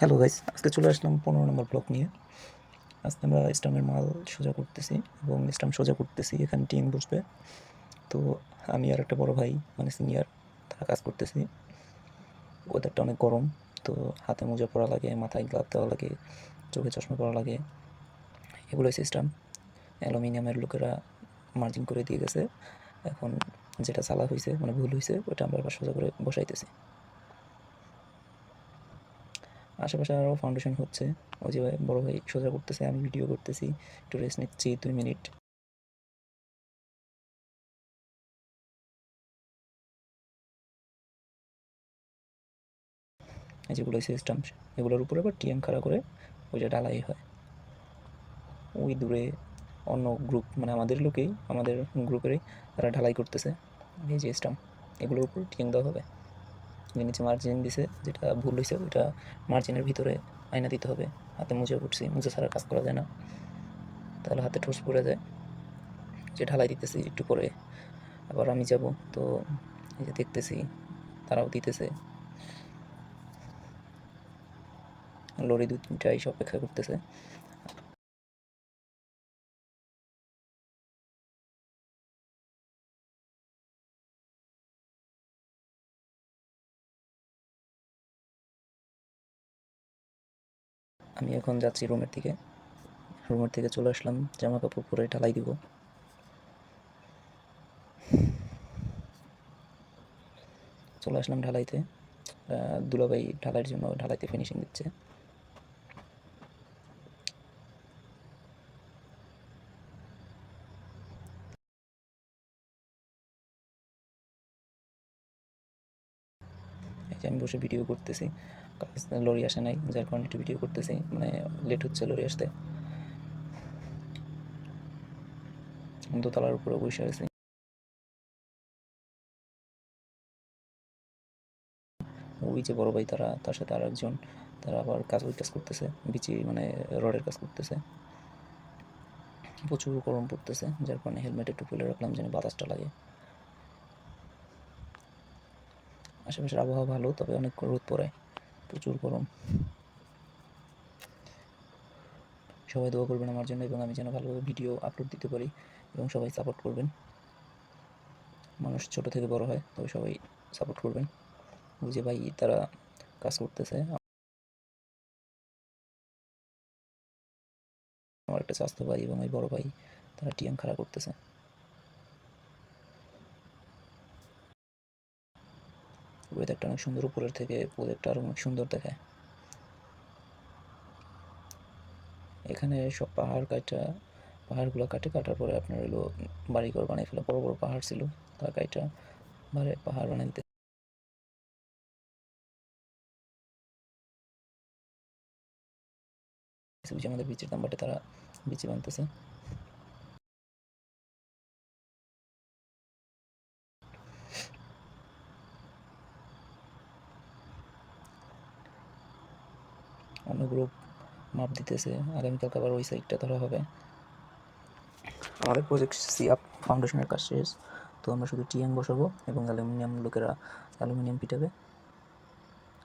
Hello guys আজকে চলে আসলাম পনেরো নম্বর ব্লক নিয়ে। আজকে আমরা স্টামের মাল সোজা করতেছি এবং স্টাম সোজা করতেছি, এখানে টিম বসবে। তো আমি আর একটা বড় ভাই মানে সিনিয়র তারা কাজ করতেছি। ওয়েদারটা অনেক গরম, তো হাতে মোজা পরা লাগে, মাথায় গ্লাভ দেওয়া লাগে, চোখে চশমা পরা লাগে। এগুলোই সিস্টেম অ্যালুমিনিয়ামের লোকেরা মার্জিন করে দিয়ে গেছে। এখন যেটা চালা হয়েছে মানে ভুল হয়েছে ওটা আমরা আবার সোজা করে বসাইতেছি। আশেপাশে আরও ফাউন্ডেশন হচ্ছে। ওই যে বড় ভাই সোজা করতেছে, আমি ভিডিও করতেছি। একটু রেস্ট নিচ্ছি, দুই মিনিট এই যেগুলো সিস্টেম এগুলোর উপরে আবার টিএম খাড়া করে ওইটা ডালাই হয়। ওই দূরে অন্য গ্রুপ মানে আমাদের লোকেই, আমাদের গ্রুপেরই তারা ঢালাই করতেছে। এই যে স্টাম এগুলোর উপর টিএম দেওয়া হবে। যে নিচে মার্জিন দিছে, যেটা ভুল হয়েছে ওইটা মার্জিনের ভিতরে আয়না দিতে হবে। হাতে মুছে উঠছি মুছে ছাড়া কাজ করা যায় না। তাহলে হাতে ঠোস পড়ে যায়। যে ঢালাই দিতেছি একটু পরে, আবার আমি যাব। তো এই যে দেখতেছি, তারাও দিতেছে। লরি দু তিনটা এসে অপেক্ষা করতেছে। আমি এখন যাচ্ছি রুমের দিকে। রুমের থেকে চলে আসলাম জামা কাপড় পরে ঢালাই দিব। চলে আসলাম ঢালাইতে। দুলাভাই ঢালাইয়ের জন্য ঢালাইতে ফিনিশিং দিচ্ছে। আমি বসে ভিডিও করতেছি। লরি আসে নাই, যার কারণে একটু ভিডিও করতেছি। মানে লেট হচ্ছে লরি আসতে। দোতলার উপরে বসে আছি। ওই যে বড় ভাই তারা, তার সাথে আর একজন তারা আবার কাজ কাজ করতেছে, বিচি মানে রডের কাজ করতেছে। প্রচুর গরম পড়তেছে, যার কারণে হেলমেট একটু খুলে রাখলাম, যেন বাতাসটা লাগে। আশেপাশের আবহাওয়া ভালো, তবে অনেক রোদ পড়ে, প্রচুর গরম। সবাই দোয়া করবেন আমার জন্য এবং আমি যেন ভালোভাবে ভিডিও আপলোড দিতে পারি এবং সবাই সাপোর্ট করবেন। মানুষ ছোট থেকে বড় হয়, তবে সবাই সাপোর্ট করবেন। বুঝে ভাই, তারা কাজ করতেছে। আমার একটা স্বাস্থ্য ভাই এবং ওই বড় ভাই, তারা টিএম খাড়া করতেছে। ওয়েদারটা অনেক সুন্দর, উপরের থেকে ওয়েদারটা আরও অনেক সুন্দর দেখায়। এখানে সব পাহাড় কাটা, পাহাড়গুলো কাটে, কাটার পরে আপনার হলো বাড়িঘর বানিয়ে ফেলে, বড় বড় পাহাড় ছিল তা কাইটা বাড়ি পাহাড় বানিয়ে দিতে আমাদের বিচের নাম্বারটা তারা বিচে বানতেছে অন্য গ্রুপ মাপ দিতেছে। আগামীকাল আবার ওই সাইডটা ধরা হবে। আমাদের প্রজেক্ট সিআপ ফাউন্ডেশনের কাজ শেষ। তো আমরা শুধু টিয়াং বসাবো এবং অ্যালুমিনিয়াম লোকেরা অ্যালুমিনিয়াম পিটাবে।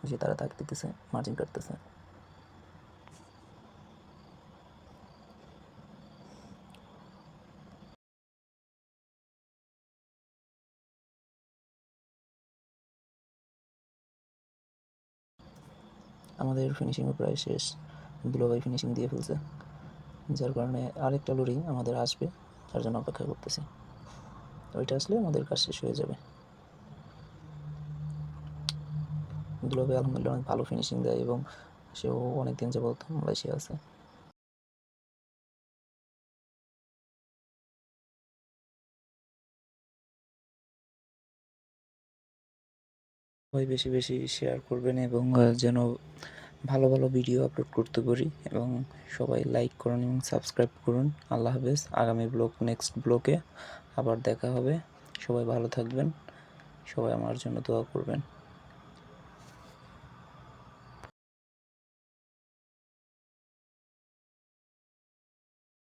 যে তারা তাক দিতেছে মার্জিন কাটতেছে। আমাদের ফিনিশিংও প্রায় শেষ। দুলাভাই ফিনিশিং দিয়ে ফেলছে। যার কারণে আরেকটা লরি আমাদের আসবে, তার জন্য অপেক্ষা করতেছি। ওইটা আসলে আমাদের কাজ শেষ হয়ে যাবে। দুলাভাই আলহামদুলিল্লাহ অনেক ভালো ফিনিশিং দেয় এবং সেও অনেক দিন যাবত মালয়েশিয়া আছে। সবাই বেশি বেশি শেয়ার করবেন এবং যেন ভালো ভালো ভিডিও আপলোড করতে পারি এবং সবাই লাইক করুন এবং সাবস্ক্রাইব করুন। আল্লাহ হাফেজ। আগামী ব্লগ নেক্সট ব্লগে আবার দেখা হবে। সবাই ভালো থাকবেন। সবাই আমার জন্য দোয়া করবেন।